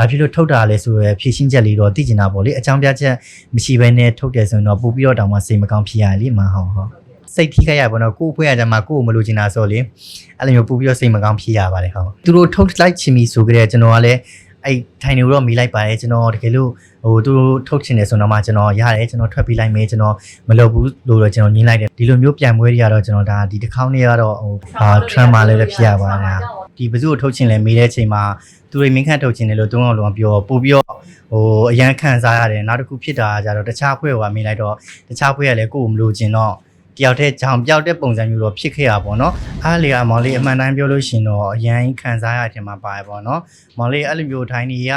ဘာဖြစ်လို့ထုတ်တာလဲဆိုရယ်ဖြည့်ရှင်းချက်လေးတော့သိကျင်တာပေါ့လေအကြောင်းပြချက်မရှိဘဲနဲ့ထုတ်တယ်ဆိုရင်တော့ပို့ပြီးတော့တောင်မှစိတ်မကောင်းဖြစ်ရလေမဟုတ်ဟုတ်စိတ်ထိခိုက်ရပါတော့ကိုယ့်အဖွဲရကြမှာကိုယ့်ကိုမလိုချင်တာဆိုလေအဲ့လိုမျိုးပို့ပြီးတော့စိတ်မကောင်းဖြစ်ရပါတယ်ဟုတ်သူတို့ထုတ်လိုက်ချင်ပြီဆိုကြတဲ့ကျွန်တော်ကလည်းအဲ့ထိုင်နေတော့မိလိုက်ပါတယ်ကျွန်တော်တကယ်လို့ဟိုသူတို့ထုတ်ချင်တယ်ဆိုတော့မှကျွန်တော်ရတယ်ကျွန်တော်ထွက်ပြီးလိုက်မယ်ကျွန်တော်မလုပ်ဘူးလို့တော့ကျွန်တော်ညှင်းလိုက်တယ်ဒီလိုမျိုးပြန်ပွဲတွေကတော့ကျွန်တော်ဒါဒီတစ်ခေါက်နေ့ကတော့ဟိုအာ trauma လည်းဖြစ်ရပါတယ် ဒီဘဇုကိုထုတ်ချင်လဲမေးတဲ့အချိန်မှာသူတွေမင်းခန့်ထုတ်ချင်တယ်လို့သုံးအောင်လုံးပြောပို့ပြီးတော့ဟိုအရန်ခံစားရတယ်နောက်တစ်ခုဖြစ်တာကကြတော့တခြားဖွဲ့ကမေးလိုက်တော့တခြားဖွဲ့ကလည်းကိုယ်ကိုမလို့ချင်တော့တယောက်တည်းကြောင်ပြောက်တဲ့ပုံစံမျိုးတော့ဖြစ်ခဲ့ရပါတော့အားလေအမောင်လေးအမှန်တမ်းပြောလို့ရှင်တော့အရန်ခံစားရတဲ့မှာပါတယ်ပေါ့နော်မောင်လေးအဲ့လိုမျိုးထိုင်းနေရ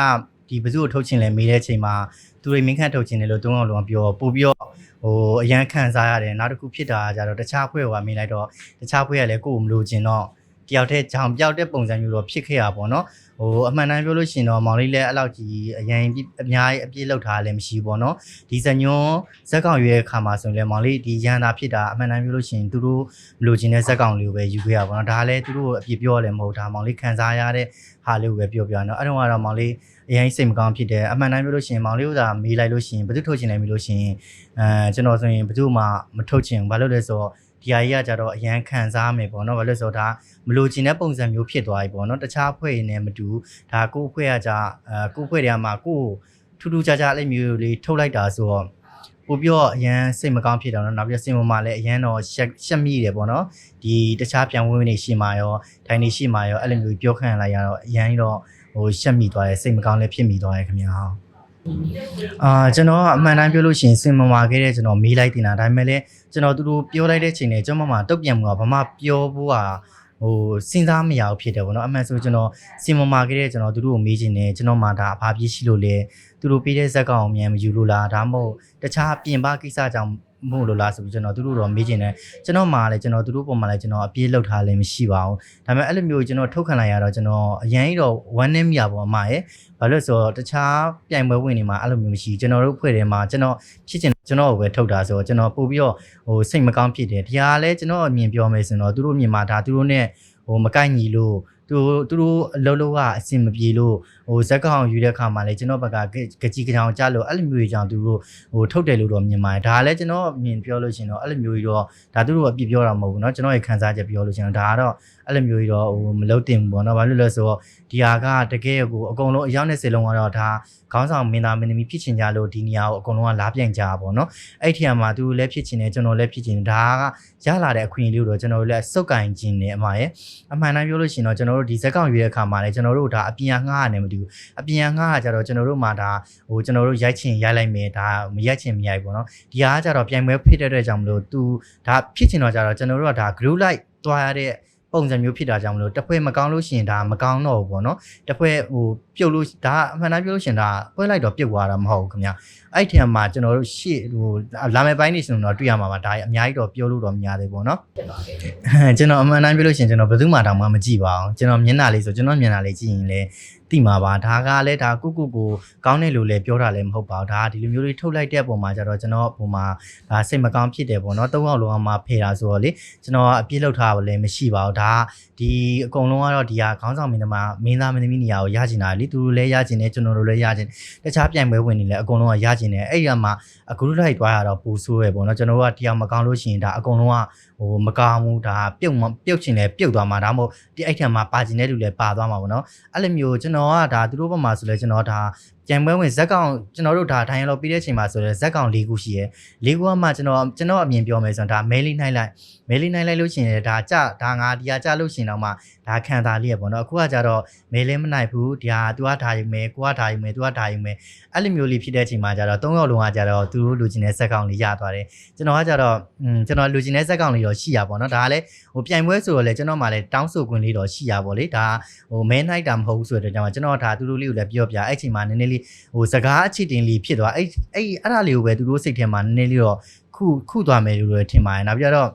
ဒီဘဇုကိုထုတ်ချင်လဲမေးတဲ့အချိန်မှာသူတွေမင်းခန့်ထုတ်ချင်တယ်လို့သုံးအောင်လုံးပြောပို့ပြီးတော့ဟိုအရန်ခံစားရတယ်နောက်တစ်ခုဖြစ်တာကကြတော့တခြားဖွဲ့ကမေးလိုက်တော့တခြားဖွဲ့ကလည်းကိုယ်ကိုမလို့ချင်တော့ တယောက်တည်းကြောင်ပြောက်တဲ့ပုံစံမျိုးတော့ဖြစ်ခဲ့ရပါတော့ဟိုအမှန်တမ်းပြောလို့ရှိရင်တော့မောင်လေးလည်းအဲ့လောက်ကြီးအရင်အများကြီးအပြည့်လောက်ထားလည်းမရှိဘူးပေါ့နော်ဒီဇညွန်းဇက်ကောင်ရွေးတဲ့ခါမှာဆိုရင်လည်းမောင်လေးဒီရန်တာဖြစ်တာအမှန်တမ်းပြောလို့ရှိရင်သူတို့လိုချင်တဲ့ဇက်ကောင်လေးကိုပဲယူခဲ့ရပါတော့ဒါလည်းသူတို့အပြည့်ပြောလည်းမဟုတ်ဒါမောင်လေးခံစားရတဲ့ဟာလေးကိုပဲပြောပြနော်အဲ့တော့ကတော့မောင်လေးအရင်စိတ်မကောင်းဖြစ်တယ်အမှန်တမ်းပြောလို့ရှိရင်မောင်လေးကမေးလိုက်လို့ရှိရင်ဘယ်သူထုတ်ချင်လဲမေးလို့ရှိရင်အဲကျွန်တော်ဆိုရင်ဘယ်သူမှမထုတ်ချင်ဘူးဘာလို့လဲဆိုတော့ ဒီဟာကြီးကကြတော့အရန်ခံစားမယ်ပေါ့နော်ဘာလို့လဲဆိုတော့ဒါမလိုချင်တဲ့ပုံစံမျိုးဖြစ်သွားပြီပေါ့နော်တခြားအဖွဲ့တွေနဲ့မတူဒါကိုယ့်အဖွဲ့ကကြအဲကိုယ့်အဖွဲ့တွေကမှကိုယ့်ထူးထူးခြားခြားအဲ့မျိုးလေးထုတ်လိုက်တာဆိုတော့ပိုပြီးတော့အရန်စိတ်မကောင်းဖြစ်တော့နော်နောက်ပြီးစင်မမလည်းအရန်တော့ရှက်ရှက်မိတယ်ပေါ့နော်ဒီတခြားပြန်ဝင်ဝင်နေရှိမှရောထိုင်နေရှိမှရောအဲ့လိုမျိုးပြောခံလိုက်ရတော့အရန်တော့ဟိုရှက်မိသွားတယ်စိတ်မကောင်းလည်းဖြစ်မိသွားတယ်ခင်ဗျာဟုတ် အာကျွန်တော်ကအမှန်တမ်းပြောလို့ရှိရင်စင်မမာခဲ့တဲ့ကျွန်တော်မေးလိုက်တင်တာဒါပေမဲ့လည်းကျွန်တော်သူတို့ပြောလိုက်တဲ့ချိန်နဲ့ကျွန်မမတုတ်ပြန်မှုကဘာမှပြောဖို့ဟာဟိုစဉ်းစားမရဘူးဖြစ်တယ်ပေါ့နော်အမှန်ဆိုကျွန်တော်စင်မမာခဲ့တဲ့ကျွန်တော်သူတို့ကိုမေးချင်တယ်ကျွန်တော်မှဒါအဖာပြည့်ရှိလို့လေသူတို့ပေးတဲ့ဇက်ကောင်အမြန်မယူလို့လားဒါမှမဟုတ်တခြားပြင်ပကိစ္စကြောင့် မို့လို့လားဆိုပြီးကျွန်တော်သူတို့တော့မေးချင်တယ်ကျွန်တော်မှလည်းကျွန်တော်သူတို့ပုံမှန်လည်းကျွန်တော်အပြေးလောက်ထားလည်းမရှိပါဘူးဒါပေမဲ့အဲ့လိုမျိုးကျွန်တော်ထုတ်ခံလိုက်ရတော့ကျွန်တော်အရင်ကြီးတော့ဝမ်းနည်းမိရပါအမရဲ့ဘာလို့လဲဆိုတော့တခြားပြိုင်ပွဲဝင်နေမှာအဲ့လိုမျိုးမရှိကျွန်တော်တို့ဖွဲ့ထဲမှာကျွန်တော်ဖြစ်ချင်ကျွန်တော်ကိုပဲထုတ်တာဆိုတော့ကျွန်တော်ပို့ပြီးတော့ဟိုစိတ်မကောင်းဖြစ်တယ်ဒီဟာလည်းကျွန်တော်အမြင်ပြောမယ်ဆိုတော့သူတို့မြင်မှာဒါသူတို့ ਨੇ ဟိုမကိုက်ညီလို့သူသူတို့အလုံးလုံးကအဆင်မပြေလို့ဇက်ကောင်ယူတဲ့ခါမှာလည်းကျွန်တော်ဘက်ကကကြီးကြောင်ကြလို့အဲ့လိုမျိုးကြီးကြောင်သူတို့ဟိုထုတ်တယ်လို့တော့မြင်ပါတယ်ဒါလည်းကျွန်တော်အမြင်ပြောလို့ရှင်တော့အဲ့လိုမျိုးကြီးတော့ဒါသူတို့အပြစ်ပြောတာမဟုတ်ဘူးเนาะကျွန်တော်ရဲ့ခံစားချက်ပြောလို့ရှင်တော့ဒါကတော့အဲ့လိုမျိုးကြီးတော့ဟိုမလုံးတင်ဘူးပေါ့เนาะဘာလို့လဲဆိုတော့ဒီဟာကတကယ်ကိုအကုန်လုံးအယောက်20လုံးကတော့ဒါခေါင်းဆောင်မင်းသားမင်းသမီးဖြစ်ချင်ကြလို့ဒီနေရာကိုအကုန်လုံးကလားပြန်ကြပါပေါ့เนาะအဲ့ဒီအမှာသူလည်းဖြစ်ချင်တယ်ကျွန်တော်လည်းဖြစ်ချင်တယ်ဒါကရလာတဲ့အခွင့်အရေးလို့တော့ကျွန်တော်တို့လည်းစုပ်ကင်ခြင်းနေအမှားရဲ့အမှန်တမ်းပြောလို့ရှိရင်တော့ကျွန်တော်တို့ဒီဇက်ကောင်ရွေးတဲ့အခါမှာလည်းကျွန်တော်တို့ဒါအပြင်ငှားရတယ်မ တူဘူးအပြင်ငှားကကြတော့ကျွန်တော်တို့မှာဒါဟိုကျွန်တော်တို့ရိုက်ချင်ရိုက်လိုက်မယ်ဒါမရိုက်ချင်မရိုက်ဘူးเนาะဒီဟာကကြတော့ပြိုင်ပွဲဖြစ်တဲ့အတွက်ကြောင့်မလို့သူဒါဖြစ်ချင်တော့ကြတော့ကျွန်တော်တို့ကဒါ group like တွားရတဲ့ပုံစံမျိုးဖြစ်တာကြောင့်မလို့တစ်ဖွဲ့မကောင်းလို့ရှိရင်ဒါမကောင်းတော့ဘူးပေါ့နော်တစ်ဖွဲ့ဟိုပြုတ်လို့ဒါအမှန်တမ်းပြောလို့ရှိရင်ဒါပွဲလိုက်တော့ပြုတ်သွားတာမဟုတ်ဘူးခင်ဗျ အဲ့ထင်မှာကျွန်တော်တို့ရှေ့ဟိုလာမယ့်ပိုင်းနေဆိုတော့တွေ့ရမှာပါဒါအများကြီးတော့ပြောလို့တော့မရသေးဘူးပေါ့နော်ဖြစ်ပါခဲ့တယ်ကျွန်တော်အမှန်တမ်းပြောလို့ရှိရင်ကျွန်တော်ဘယ်သူမှတောင်မှမကြည့်ပါဘူးကျွန်တော်မျက်နှာလေးဆိုကျွန်တော်မျက်နှာလေးကြည့်ရင်လည်းသိမှာပါဒါကလည်းဒါကုကုကိုကောင်းတယ်လို့လည်းပြောတာလည်းမဟုတ်ပါဘူးဒါကဒီလိုမျိုးလေးထုတ်လိုက်တဲ့ပုံမှာကျတော့ကျွန်တော်ပုံမှာဒါစိတ်မကောင်းဖြစ်တယ်ပေါ့နော်သုံးယောက်လုံးအောင်မှဖေတာဆိုတော့လေကျွန်တော်အပြစ်လောက်ထားပါလည်းမရှိပါဘူးဒါကဒီအကုန်လုံးကတော့ဒီဟာခေါင်းဆောင်မင်းသမမင်းသားမင်းသမီးနေရာကိုရကျင်တာလေသူတို့လည်းရကျင်တယ်ကျွန်တော်တို့လည်းရကျင်တခြားပြိုင်ပွဲဝင်နေလည်းအကုန်လုံးကရကျင်တယ်အဲ့ဒီကမှအခုလိုက်သွားရတော့ပူဆိုးရပေါ့နော်ကျွန်တော်တို့ကတရားမကောင်းလို့ရှိရင်ဒါအကုန်လုံးကဟိုမကောင်းဘူးဒါပြုတ်မပြုတ်ချင်လဲပြုတ်သွားမှာဒါမှမဟုတ်ဒီအိုက်ထံမှာပါကျင်တဲ့လူလည်းပါသွားမှာပေါ့နော်အဲ့လိုမျိုးကျွန်တော်ကဒါသူတို့ဘက်မှာဆိုလဲကျွန်တော်ဒါကြံပွဲဝင်ဇက်ကောင်ကျွန်တော်တို့ဒါထိုင်ရလို့ပြီးတဲ့အချိန်မှာဆိုလဲဇက်ကောင်၄ခုရှိရယ်၄ခုကမှကျွန်တော်ကျွန်တော်အမြင်ပြောမယ်ဆိုတော့ဒါမဲလေးနှိုက်လိုက်မဲလေးနှိုက်လိုက်လို့ရှိရင်ဒါကြဒါငါဒီဟာကြလို့ရှိရင်တော့မှဒါခံတာလေးရပေါ့နော်အခုကကြတော့မဲလေးမနိုင်ဘူးဒီဟာ तू ကဒါယူမယ်ကိုကဒါယူမယ် तू ကဒါယူမယ်အဲ့လိုမျိုးလေးဖြစ်တဲ့အချိန်မှာကြတော့၃ယောက်လုံးကကြတော့သူတို့လူချင်းတဲ့ဇက်ကောင်လေးရသွားတယ်ကျွန်တော်ကကြတော့อืมကျွန်တော်လူချင်းတဲ့ဇက်ကောင်လေးတော့ရှိရပါတော့ဒါကလည်း ဟိုပြိုင်ပွဲဆိုတော့လေကျွန်တော်မှလည်းတောင်းဆိုခွင့်လေးတော့ရှိရပါဗောလေဒါဟိုမဲနိုင်တာမဟုတ်ဘူးဆိုတော့ကျွန်တော်ကျွန်တော်ဒါသူတို့လေးကိုလည်းပြောပြအဲ့ချိန်မှာနည်းနည်းလေးဟိုစကားအချစ်တင်လေးဖြစ်သွားအဲ့အဲ့အဲ့ဒါလေးကိုပဲသူတို့စိတ်ထဲမှာနည်းနည်းလေးတော့ခုခုသွားမယ်လို့လည်းထင်ပါတယ်နောက်ပြတော့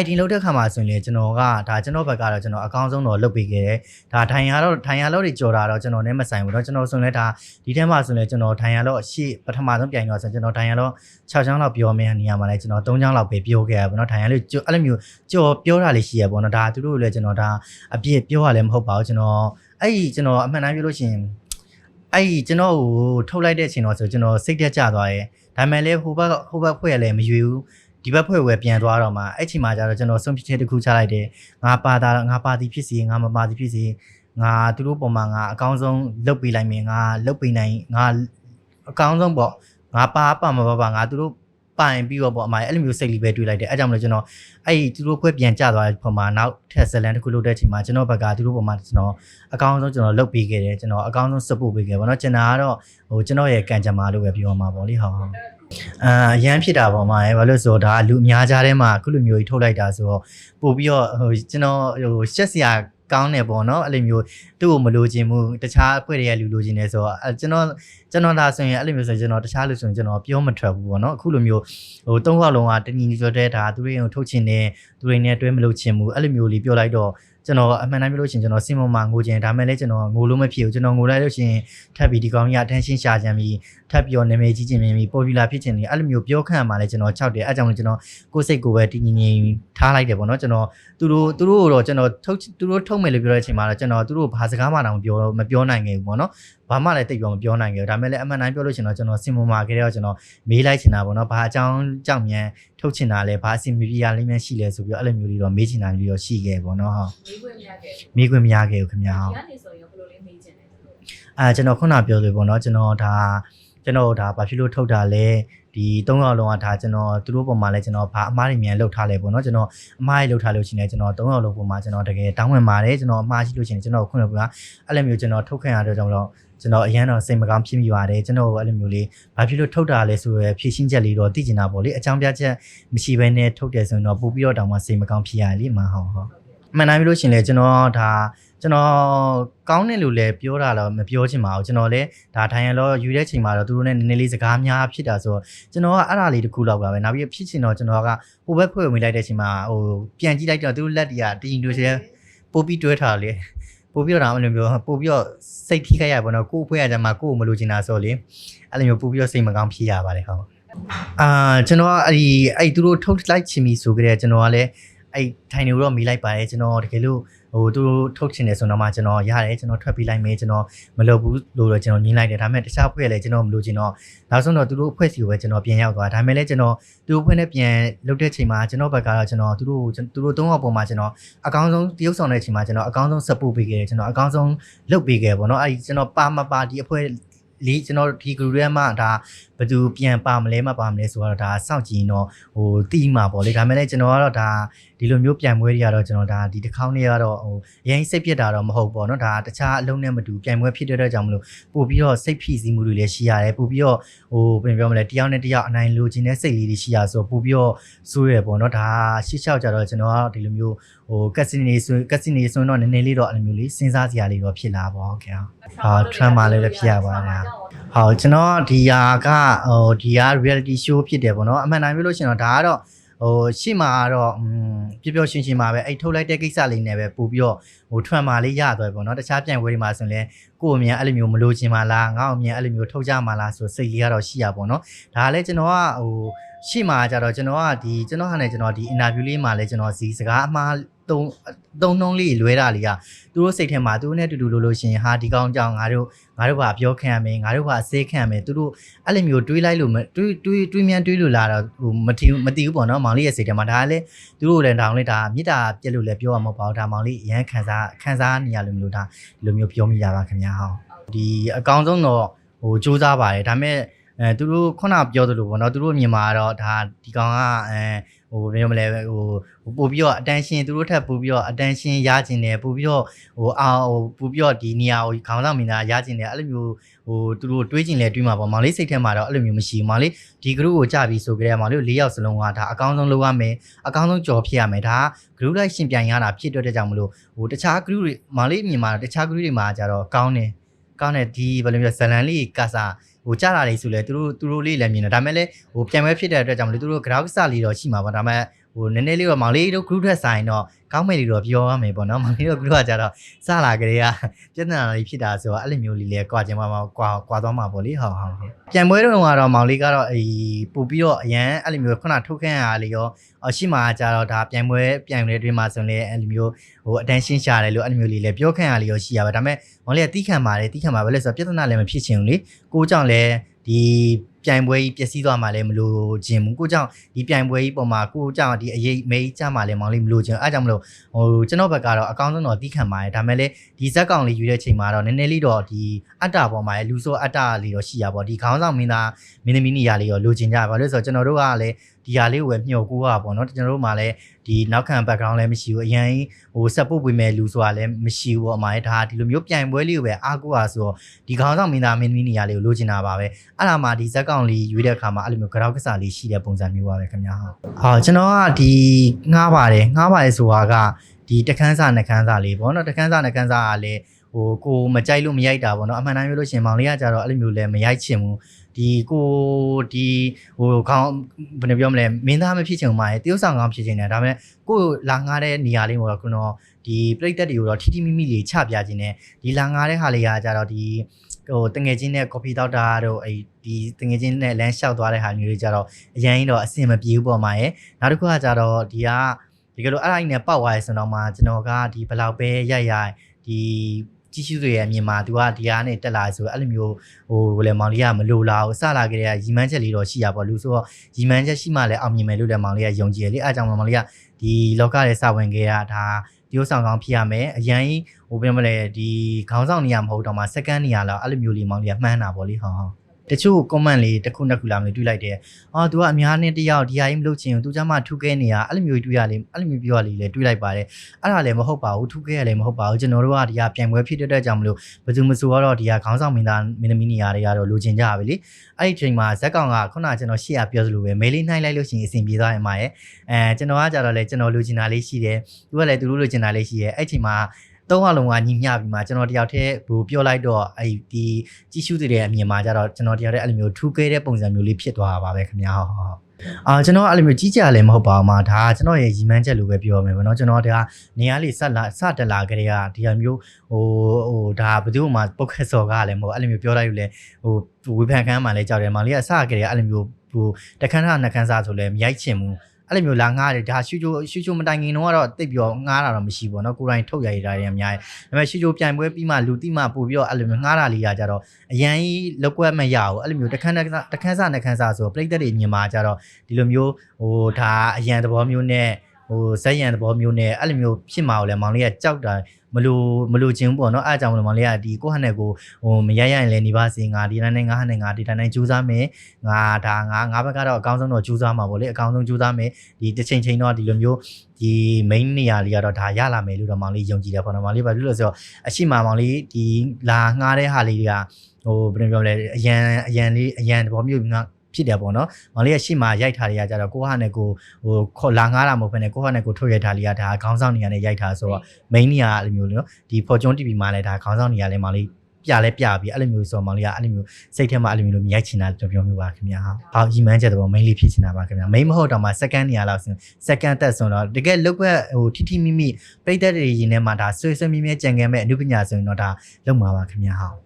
IT လောက်တဲ့ခါမှာဆိုရင်လေကျွန်တော်ကဒါကျွန်တော်ဘက်ကတော့ကျွန်တော်အကောင်းဆုံးတော့လုပ်ပေးခဲ့တယ်ဒါထိုင်ရတော့ထိုင်ရလို့တွေကြော်တာတော့ကျွန်တော်နဲ့မဆိုင်ဘူးเนาะကျွန်တော်ဆိုရင်လည်းဒါဒီထဲမှာဆိုရင်လည်းကျွန်တော်ထိုင်ရတော့ရှေ့ပထမဆုံးပြိုင်တော့ဆိုကျွန်တော်ထိုင်ရတော့6ချောင်းလောက်ပြောမယ့်နေရာမှာလည်းကျွန်တော်3ချောင်းလောက်ပဲပြောခဲ့ရပါတော့ထိုင်ရလို့ကြော်အဲ့လိုမျိုးကြော်ပြောတာလေးရှိရပါတော့ဒါသူတို့လည်းကျွန်တော်ဒါအပြည့်ပြောရလည်းမဟုတ်ပါဘူးကျွန်တော်အဲ့ဒီကျွန်တော်အမှန်တမ်းပြောလို့ရှိရင် အဲ့ဒီကျွန်တော်ကိုထုတ်လိုက်တဲ့အချိန်တော့ဆိုကျွန်တော်စိတ်တက်ကြသွားတယ်ဒါပေမဲ့လည်းဟိုဘက်ဟိုဘက်ဖွဲ့ရလည်းမရွေဘူး ဒီဘက်ဖွဲ့ဝယ်ပြန်သွားတော့မှအဲ့ချိန်မှာကျတော့ကျွန်တော်ဆုံးဖြတ်ချက်တစ်ခုချလိုက်တယ်ငါပါတာငါပါသည်ဖြစ်စီငါမပါသည်ဖြစ်စီငါသူတို့ပုံမှာငါအကောင်းဆုံးလုပ်ပေးလိုက်မယ်ငါလုပ်ပေးနိုင်ငါအကောင်းဆုံးပေါ့ငါပါပါမပါပါငါသူတို့ပိုင်ပြီးတော့ပေါ့အမအဲ့လိုမျိုးစိတ်လေးပဲတွေးလိုက်တယ်အဲ့ကြောင့်မလို့ကျွန်တော်အဲ့ဒီသူတို့ခွဲပြန်ကြသွားတဲ့ပုံမှာနောက်ထက်ဇလန်တစ်ခုလုပ်တဲ့အချိန်မှာကျွန်တော်ဘက်ကသူတို့ပုံမှာကျွန်တော်အကောင်းဆုံးကျွန်တော်လုပ်ပေးခဲ့တယ်ကျွန်တော်အကောင်းဆုံး support ပေးခဲ့ပါတော့ကျွန်တော်ကတော့ဟိုကျွန်တော်ရဲ့ကံကြမ္မာလို့ပဲပြောမှာပေါ့လေဟုတ်ဟုတ် အာအရန်ဖြစ်တာပေါ့မှာဘာလို့ဆိုတော့ဒါလူအများကြားထဲမှာအခုလိုမျိုးကြီးထုတ်လိုက်တာဆိုတော့ပို့ပြီးတော့ဟိုကျွန်တော်ဟိုရှက်စရာကောင်းတယ်ပေါ့နော်အဲ့လိုမျိုးသူ့ကိုမလိုချင်ဘူးတခြားအဖွဲ့တွေကလူလိုချင်တယ်ဆိုတော့အဲကျွန်တော်ကျွန်တော်ဒါဆိုရင်အဲ့လိုမျိုးဆိုရင်ကျွန်တော်တခြားလူဆိုရင်ကျွန်တော်ပြောမထွက်ဘူးပေါ့နော်အခုလိုမျိုးဟိုသုံးခေါက်လုံးကတညီညီဆိုတဲ့ဒါသူတွေကိုထုတ်ချင်တယ်သူတွေနဲ့တွဲမလို့ချင်ဘူးအဲ့လိုမျိုးလေးပြောလိုက်တော့ ကျွန်တော်အမှန်တမ်းပြောလို့ရှိရင်ကျွန်တော်စင်မမှာငိုချင်ဒါမဲ့လည်းကျွန်တော်ငိုလို့မဖြစ်ဘူးကျွန်တော်ငိုလိုက်လို့ရှိရင်ထပ်ပြီးဒီကောင်ကြီး attention ရှာချင်ပြီးထပ်ပြီးတော့နာမည်ကြီးချင်ပြီး popular ဖြစ်ချင်တယ်အဲ့လိုမျိုးပြောခံမှလည်းကျွန်တော်၆တယ်အဲ့ကြောင့်လည်းကျွန်တော်ကိုယ်စိတ်ကိုပဲတည်ငြိမ်ငြိမ်ထားလိုက်တယ်ပေါ့နော်ကျွန်တော်သူတို့သူတို့တော့ကျွန်တော်ထုတ်သူတို့ထုတ်မယ်လို့ပြောတဲ့အချိန်မှာတော့ကျွန်တော်သူတို့ဘာစကားမှတော့မပြောမပြောနိုင်ခဲ့ဘူးပေါ့နော်ဘာမှလည်းတိတ်ပြောမပြောနိုင်ခဲ့ဘူးဒါမဲ့လည်းအမှန်တိုင်းပြောလို့ရှိရင်တော့ကျွန်တော်စင်မမှာခဲ့တော့ကျွန်တော်မေးလိုက်ချင်တာပေါ့နော်ဘာအကြောင်းကြောင့်မြန်ထုတ်ချင်တာလဲဘာအစီအမပြေရလေးမြန်ရှိလဲဆိုပြီးတော့အဲ့လိုမျိုးလေးတော့မေးချင်တာလေးတော့ရှိခဲ့ပေါ့နော်ဟုတ်မေးခွင့်မရခဲ့ဘူးမေးခွင့်မရခဲ့ဘူးခင်ဗျာဟုတ်ဒီကနေဆိုရင်ဘယ်လိုလေးမေးချင်လဲသူတို့အဲကျွန်တော်ခုနပြောလို့ပေါ့နော်ကျွန်တော်ဒါကျွန်တော်ဒါဘာဖြစ်လို့ထုတ်တာလဲဒီ၃ယောက်လုံးကဒါကျွန်တော်သူတို့ပုံမှာလဲကျွန်တော်ဘာအမားတွေမြန်လောက်ထားလဲပေါ့နော်ကျွန်တော်အမားတွေလောက်ထားလို့ရှိရင်ကျွန်တော်၃ယောက်လုံးပုံမှာကျွန်တော်တကယ်တောင်းဝင်ပါတယ်ကျွန်တော်အမားရှိလို့ရှိရင်ကျွန်တော်ခုနကအဲ့လိုမျိုးကျွန်တော်ထုတ်ခံရတဲ့ကြောင့်တော့ ကျွန်တော်အရန်တော့စိတ်မကောင်းဖြစ်မိပါတယ်ကျွန်တော်အဲ့လိုမျိုးလေးဘာဖြစ်လို့ထုတ်တာလဲဆိုရယ်ဖြည့်ရှင်းချက်လေးတော့သိကျင်တာပေါ့လေအကြောင်းပြချက်မရှိဘဲနဲ့ထုတ်တယ်ဆိုရင်တော့ပို့ပြီးတော့တောင်မှစိတ်မကောင်းဖြစ်ရတယ်လေမဟုတ်ဟုတ်မှန်တယ်ပြီလို့ရှိရင်လေကျွန်တော်ဒါကျွန်တော်ကောင်းတယ်လို့လည်းပြောတာတော့မပြောချင်ပါဘူးကျွန်တော်လည်းဒါထိုင်ရလောယူတဲ့ချိန်မှာတော့သူတို့နဲ့နည်းနည်းလေးစကားများဖြစ်တာဆိုတော့ကျွန်တော်ကအဲ့ဒါလေးတစ်ခုလောက်ပါပဲနောက်ပြီးဖြစ်ချင်တော့ကျွန်တော်ကဟိုဘက်ဖွဲ့ဝင်လိုက်တဲ့ချိန်မှာဟိုပြန်ကြည့်လိုက်တော့သူတို့လက်တွေကတင်းတွေဆိုပို့ပြီးတွဲထားလေ ပို့ပြီးတော့ဒါမှမဟုတ်မျိုးပို့ပြီးတော့စိတ်ထိခိုက်ရပါတော့ကိုယ်ဖွဲ့ရကြမှာကိုယ်မလိုချင်တာဆိုလေအဲ့လိုမျိုးပို့ပြီးတော့စိတ်မကောင်းဖြစ်ရပါတယ်ဟုတ်အာကျွန်တော်ကအဲ့ဒီအဲ့သူတို့ထုတ်လိုက်ချင်ပြီဆိုကြတဲ့ကျွန်တော်ကလည်း အဲ့ထိုင်နေတော့မိလိုက်ပါတယ်ကျွန်တော်တကယ်လို့ဟိုသူတို့ထုတ်ချင်တယ်ဆိုတော့မှကျွန်တော်ရတယ်ကျွန်တော်ထွက်ပြီးလိုက်မယ်ကျွန်တော်မလုပ်ဘူးလို့တော့ကျွန်တော်ညင်းလိုက်တယ်ဒါပေမဲ့တခြားဖွဲ့လည်းကျွန်တော်မလုပ်ချင်တော့နောက်ဆုံးတော့သူတို့အဖွဲ့စီကိုပဲကျွန်တော်ပြန်ရောက်သွားဒါပေမဲ့လည်းကျွန်တော်သူတို့ဖွဲ့နဲ့ပြန်လုပ်တဲ့ချိန်မှာကျွန်တော်ဘက်ကတော့ကျွန်တော်သူတို့သူတို့သုံးယောက်ပုံမှာကျွန်တော်အကောင်းဆုံးတရုပ်ဆောင်တဲ့ချိန်မှာကျွန်တော်အကောင်းဆုံး support ပေးခဲ့တယ်ကျွန်တော်အကောင်းဆုံးလုပ်ပေးခဲ့ပေါ့နော်အဲ့ဒီကျွန်တော်ပါမပါဒီအဖွဲ့လေးကျွန်တော်ဒီ group ထဲမှာဒါဘယ်သူပြန်ပါမလဲမပါမလဲဆိုတော့ဒါစောင့်ကြည့်ရင်တော့ဟိုတီးမှာပေါ့လေဒါပေမဲ့လည်းကျွန်တော်ကတော့ဒါဒီလိုမျိုးပြန်ပွဲတွေကတော့ကျွန်တော်ဒါဒီတစ်ခေါက်နေ့ကတော့ဟိုအရင်စိတ်ပြစ်တာတော့မဟုတ်ပေါ့နော်ဒါတခြားအလုံးနဲ့မတူပြန်ပွဲဖြစ်တဲ့အတွက်ကြောင့်မလို့ပို့ပြီးတော့စိတ်ဖိစီးမှုတွေလည်းရှိရတယ်ပို့ပြီးတော့ဟိုဘယ်လိုပြောမလဲတယောက်နဲ့တယောက်အနိုင်လိုချင်တဲ့စိတ်လေးတွေရှိရဆိုတော့ပို့ပြီးတော့စိုးရပေါ့နော်ဒါရှစ်ချောက်ကြတော့ကျွန်တော်ကတော့ဒီလိုမျိုးဟိုကက်စီနီဆိုကက်စီနီဆိုတော့နည်းနည်းလေးတော့အဲ့လိုမျိုးလေးစဉ်းစားစရာလေးတော့ဖြစ်လာပါဟုတ်ကဲ့ဟုတ် trauma လေးလည်းဖြစ်ရပါတယ် ဟုတ်ကျွန်တော်ဒီဟာကဟိုဒီဟာ reality show ဖြစ်တယ်ပေါ့နော်အမှန်တိုင်းပြောလို့ရှိရင်တော့ဒါကတော့ဟိုရှေ့မှာကတော့อืมပျော်ပျော်ရွှင်ရွှင်ပါပဲအဲ့ထုတ်လိုက်တဲ့ကိစ္စလေးနဲ့ပဲပို့ပြီးတော့ဟို trauma လေးရသွားပြီပေါ့နော်တခြားပြန်ဝဲတွေမှာဆိုရင်လည်းကိုယ့်အမြင်အဲ့လိုမျိုးမလိုချင်ပါလားငါ့အမြင်အဲ့လိုမျိုးထုတ်ကြမှာလားဆိုစိတ်လေးကတော့ရှိရပါတော့ဒါလည်းကျွန်တော်ကဟိုရှေ့မှာကြတော့ကျွန်တော်ကဒီကျွန်တော်ဟာနဲ့ကျွန်တော်ဒီ interview လေးမှာလည်းကျွန်တော်စီစကားအမှား သုံးသုံးနှုံးလေးလွဲတာလေးကသူတို့စိတ်ထဲမှာသူတို့နဲ့တူတူလို့လို့ရှင်ဟာဒီကောင်းကြောင်ငါတို့ငါတို့ဘာပြောခံရမယ်ငါတို့ဘာအစေးခံရမယ်သူတို့အဲ့လိုမျိုးတွေးလိုက်လို့မတွေးတွေးတွေးမြန်တွေးလို့လာတော့ဟိုမတီးမတီးဘူးပေါ့နော်မောင်လေးရဲ့စိတ်ထဲမှာဒါကလည်းသူတို့လည်းတောင်းလေးဒါမေတ္တာပြက်လို့လည်းပြောရမှာမဟုတ်ပါဘူးဒါမောင်လေးအရန်ခံစားခံစားနေရလို့မလို့ဒါဒီလိုမျိုးပြောမိရပါခင်ဗျာဟုတ်ဒီအကောင်းဆုံးတော့ဟိုစူးစမ်းပါတယ်ဒါပေမဲ့အဲသူတို့ခုနပြောသလိုပေါ့နော်သူတို့အမြင်မှာတော့ဒါဒီကောင်ကအဲ ဟိုဘယ်လိုမလဲဟိုပို့ပြီးတော့ attention သူတို့ထပ်ပို့ပြီးတော့ attention ရကျင်တယ်ပို့ပြီးတော့ဟိုအာဟိုပို့ပြီးတော့ဒီနေရာကိုခေါင်းဆောင်မင်းသားရကျင်တယ်အဲ့လိုမျိုးဟိုသူတို့တွေးကျင်လဲတွေးမှာပေါ့မောင်လေးစိတ်ထဲမှာတော့အဲ့လိုမျိုးမရှိဘူးမောင်လေးဒီ group ကိုကြပြီဆိုကြတဲ့မောင်လေး၄ယောက်စလုံးကဒါအကောင်းဆုံးလုပ်ရမယ်အကောင်းဆုံးကြော်ဖြစ်ရမယ်ဒါက group လိုက်ရှင်ပြန်ရတာဖြစ်တဲ့အတွက်ကြောင့်မလို့ဟိုတခြား group တွေမောင်လေးအမြင်မှာတခြား group တွေမှာကြတော့ကောင်းတယ်ကောင်းတယ်ဒီဘယ်လိုမျိုးဇလန်လေးကစား ဟိုကြတာလေးဆိုလဲသူတို့သူတို့လေးလည်းမြင်တယ်ဒါပေမဲ့လည်းဟိုပြန်ပွဲဖြစ်တဲ့အတွက်ကြောင့်မလို့သူတို့ graph စလေးတော့ရှိမှာပါဒါပေမဲ့ ဟဟိုနည်းနည်းလေးတော့မောင်လေးတို့ group ထက်ဆိုင်တော့ကောင်းမယ်လို့တော့ပြောရမယ်ပေါ့နော်မောင်လေးတို့ group ကကြတော့စလာကြတဲ့ကပြဿနာလေးဖြစ်တာဆိုတော့အဲ့လိုမျိုးလေးလဲကွာချင်မှာမှာကွာကွာသွားမှာပေါ့လေဟုတ်ဟုတ်ဟုတ်ပြန်ပွဲတော့ကတော့မောင်လေးကတော့အေးပို့ပြီးတော့အရန်အဲ့လိုမျိုးခုနထုတ်ခန့်ရလေးရောအရှိမှကြတော့ဒါပြန်ပွဲပြန်ပွဲအတွင်းမှာဆိုရင်လည်းအဲ့လိုမျိုးဟို attention ရှာတယ်လို့အဲ့လိုမျိုးလေးလဲပြောခန့်ရလေးရောရှိရပါဒါပေမဲ့မောင်လေးကတီးခံပါတယ်တီးခံပါပဲလဲဆိုတော့ပြဿနာလည်းမဖြစ်ချင်ဘူးလေကိုကြောင့်လည်းဒီ ပြိုင်ပွဲကြီးပျက်စီးသွားမှလည်းမလို့ခြင်းဘူးကိုကြောင့်ဒီပြိုင်ပွဲကြီးပုံမှာကိုကြောင့်ဒီအရေးမေးကြမှာလည်းမောင်လေးမလို့ခြင်းအဲကြောင့်မလို့ဟိုကျွန်တော်ဘက်ကတော့အကောင်းဆုံးတော့တီးခံပါတယ်ဒါပေမဲ့လည်းဒီဇက်ကောင်လေးယူတဲ့ချိန်မှာတော့နည်းနည်းလေးတော့ဒီအတ္တပေါ်မှာလည်းလူဆိုးအတ္တလေးတော့ရှိရပါဘောဒီခေါင်းဆောင်မင်းသားမင်းသမီးနေရာလေးရောလိုချင်ကြပါလို့ဆိုတော့ကျွန်တော်တို့ကလည်း ဒီဟာလေးကိုပဲမျှော်ကိုးရပါဘောเนาะကျွန်တော်တို့မှလည်းဒီနောက်ခံ background လည်းမရှိဘူးအရင်ဟို support ပေးမဲ့လူဆိုတာလည်းမရှိဘူးပေါ့အမရဲ့ဒါဒီလိုမျိုးပြိုင်ပွဲလေးကိုပဲအားကိုးရဆိုတော့ဒီခေါင်းဆောင်မင်းသားမင်းသမီးနေရာလေးကိုလိုချင်တာပါပဲအဲ့ဒါမှဒီဇက်ကောင်လေးယူတဲ့အခါမှာအဲ့လိုမျိုးကြောက်ကစားလေးရှိတဲ့ပုံစံမျိုးပါပဲခင်ဗျာဟုတ်ဟာကျွန်တော်ကဒီငှားပါတယ်ငှားပါတယ်ဆိုတာကဒီတခန်းစာနှခန်းစာလေးပေါ့နော်တခန်းစာနှခန်းစာကလည်းဟိုကိုမကြိုက်လို့မရိုက်တာပေါ့နော်အမှန်တမ်းပြောလို့ရှရင်မောင်လေးကကြတော့အဲ့လိုမျိုးလည်းမရိုက်ချင်ဘူး ဒီကိုဒီဟိုခေါင်းဘယ်လိုပြောမလဲမင်းသားမဖြစ်ချင်ဘူးမှာတရုတ်ဆောင်ကောင်းဖြစ်ချင်တယ်ဒါပေမဲ့ကိုလာငားတဲ့နေရာလေးမှာတော့ကျွန်တော်ဒီပြိတက်တွေကိုတော့ထီထီမိမိလေးချပြခြင်းနဲ့ဒီလာငားတဲ့ဟာလေးကကြတော့ဒီဟိုတငယ်ချင်းနဲ့ coffee တောက်တာတို့အဲ့ဒီတငယ်ချင်းနဲ့လမ်းလျှောက်သွားတဲ့ဟာမျိုးတွေကြတော့အရင်တော့အဆင်မပြေဘူးပေါ့မှာရဲ့နောက်တစ်ခုကကြတော့ဒီကဒီကလိုအဲ့ဒါကြီးနဲ့ပောက်သွားရဆိုတော့မှကျွန်တော်ကဒီဘလောက်ပဲရိုက်ရိုက်ဒီ ကြည့်ရှုတွေရဲ့အမြင်မှာ तू ကဒီကားနဲ့တက်လာဆိုအဲ့လိုမျိုးဟိုလေမောင်လေးကမလိုလားဘူးစလာကြတဲ့ရီမန်းချက်လေးတော့ရှိရပါလူဆိုတော့ရီမန်းချက်ရှိမှလည်းအောင်မြင်မယ်လို့လည်းမောင်လေးကယုံကြည်ရလေအားကြောင့်မောင်လေးကဒီလောကရဲ့စဝင်ခဲ့ရဒါဒီဥဆောင်ကောင်းဖြစ်ရမယ်အရင်ဟိုပြောမလဲဒီခေါင်းဆောင်နေရမဟုတ်တော့မှ second နေရလောက်အဲ့လိုမျိုးလေးမောင်လေးကမှန်းတာပေါ့လေဟောဟော တချို့ comment လေးတစ်ခုနှစ်ခုလာမလို့တွေ့လိုက်တယ်။အော် तू ကအများနဲ့တယောက်ဒီဟာကြီးမလုပ်ချင်ဘူး။ तू ကျမှထုခဲနေတာအဲ့လိုမျိုးတွေ့ရလေအဲ့လိုမျိုးပြောရလေလည်းတွေ့လိုက်ပါတယ်။အဲ့ဒါလည်းမဟုတ်ပါဘူး။ထုခဲရလည်းမဟုတ်ပါဘူး။ကျွန်တော်တို့ကဒီဟာပြိုင်ပွဲဖြစ်တဲ့အတွက်ကြောင့်မလို့ဘယ်သူမှဆိုတော့ဒီဟာခေါင်းဆောင်မင်းသားမင်းသမီးနေရာတွေကတော့လိုချင်ကြပါလေ။အဲ့ဒီချိန်မှာဇက်ကောင်ကခုနကကျွန်တော်ရှေ့ရပြောသလိုပဲမေးလေးနှိုင်းလိုက်လို့ရှိရင်အဆင်ပြေသွားရင်မရဲ့။အဲကျွန်တော်ကကြတော့လေကျွန်တော်လိုချင်တာလေးရှိတယ်။သူကလည်းသူတို့လိုချင်တာလေးရှိရဲ့။အဲ့ချိန်မှာ သုံးအလုံးကညီမျှပြီးမှကျွန်တော်တယောက်တည်းဟိုပြောလိုက်တော့အဲ့ဒီကြီးရှုတဲ့အမြင်မှာကြတော့ကျွန်တော်တယောက်တည်းအဲ့လိုမျိုးထူးခဲတဲ့ပုံစံမျိုးလေးဖြစ်သွားတာပါပဲခင်ဗျာဟုတ်ဟုတ်ဟုတ်အာကျွန်တော်အဲ့လိုမျိုးကြီးကြလည်းမဟုတ်ပါဘူးမှာဒါကကျွန်တော်ရဲ့ရီမန်းချက်လိုပဲပြောရမယ်ဗောနော်ကျွန်တော်ဒါနေရာလေးဆက်လာစတက်လာကြတဲ့ကဒီဟာမျိုးဟိုဟိုဒါဘယ်သူမှပုတ်ခက်စော်ကလည်းမဟုတ်အဲ့လိုမျိုးပြောလိုက်လို့လဲဟိုဝေဖန်ခန်းမှလည်းကြောက်တယ်မောင်လေးကစကြတဲ့အဲ့လိုမျိုးဟိုတခန်းထနှစ်ခန်းစားဆိုလဲမရိုက်ချင်ဘူး အဲ့လိုမျိုးလာငားတယ်ဒါရှူချိုရှူချိုမတိုင်ခင်တော့ကတော့တိတ်ပြီးတော့ငားတာတော့မရှိဘူးเนาะကိုယ်တိုင်ထုတ်ရရတာတွေအများကြီးဒါပေမဲ့ရှူချိုပြိုင်ပွဲပြီးမှလူတိမှပို့ပြီးတော့အဲ့လိုမျိုးငားတာလေးကကြတော့အရန်ကြီးလောက်ကွက်မရဘူးအဲ့လိုမျိုးတခန်းတခန်းစားနှစ်ခန်းစားဆိုပြိတ္တတွေမြင်မှာကြတော့ဒီလိုမျိုးဟိုဒါအရန်သဘောမျိုးနဲ့ ဟိုဇက်ရန်သဘောမျိုးနဲ့အဲ့လိုမျိုးဖြစ်မှာကိုလည်းမောင်လေးကကြောက်တာမလို့မလို့ခြင်းပေါ့နော်အားကြောင့်မလို့မောင်လေးကဒီကိုဟန်နဲ့ကိုဟိုမရရရင်လည်းနေပါစေငါဒီတိုင်းနဲ့ငါဟန်နဲ့ငါဒီတိုင်းနဲ့ကြိုးစားမယ်ငါဒါငါငါဘက်ကတော့အကောင်းဆုံးတော့ကြိုးစားမှာပေါ့လေအကောင်းဆုံးကြိုးစားမယ်ဒီတစ်ချိန်ချိန်တော့ဒီလိုမျိုးဒီ main နေရာလေးကတော့ဒါရလာမယ်လို့တော့မောင်လေးယုံကြည်တယ်ပေါ့နော်မောင်လေးဘာလို့လဲဆိုတော့အရှိမမောင်လေးဒီလာငှားတဲ့ဟာလေးတွေကဟိုဘယ်လိုပြောမလဲအရန်အရန်လေးအရန်သဘောမျိုးငါ ဖြစ်တယ်ပေါ့နော်မောင်လေးကရှေ့မှာရိုက်ထားတွေကကြတော့ကိုဟာနဲ့ကိုဟိုခေါ်လာငားတာမဟုတ်ဘဲနဲ့ကိုဟာနဲ့ကိုထုတ်ရိုက်ထားလေးကဒါခေါင်းဆောင်နေရာနဲ့ရိုက်ထားဆိုတော့ main နေရာအဲ့လိုမျိုးနော်ဒီ Fortune TV မှာလည်းဒါခေါင်းဆောင်နေရာလဲမောင်လေးပြလဲပြပြီးအဲ့လိုမျိုးဆိုမောင်လေးကအဲ့လိုမျိုးစိတ်ထဲမှာအဲ့လိုမျိုးလို့မရိုက်ချင်တာပြောပြောမျိုးပါခင်ဗျာဟာဘာရီမန်းချက်တော့ main လေးဖြစ်ချင်တာပါခင်ဗျာ main မဟုတ်တော့မှ second နေရာလောက်ဆို second တက်ဆိုတော့တကယ်လုတ်ွက်ဟိုထိထိမိမိပိတ်သက်တွေရင်းထဲမှာဒါဆွေဆွေမြဲမြဲကြံခဲ့မဲ့အမှုပညာဆိုရင်တော့ဒါလုံမှာပါခင်ဗျာဟာ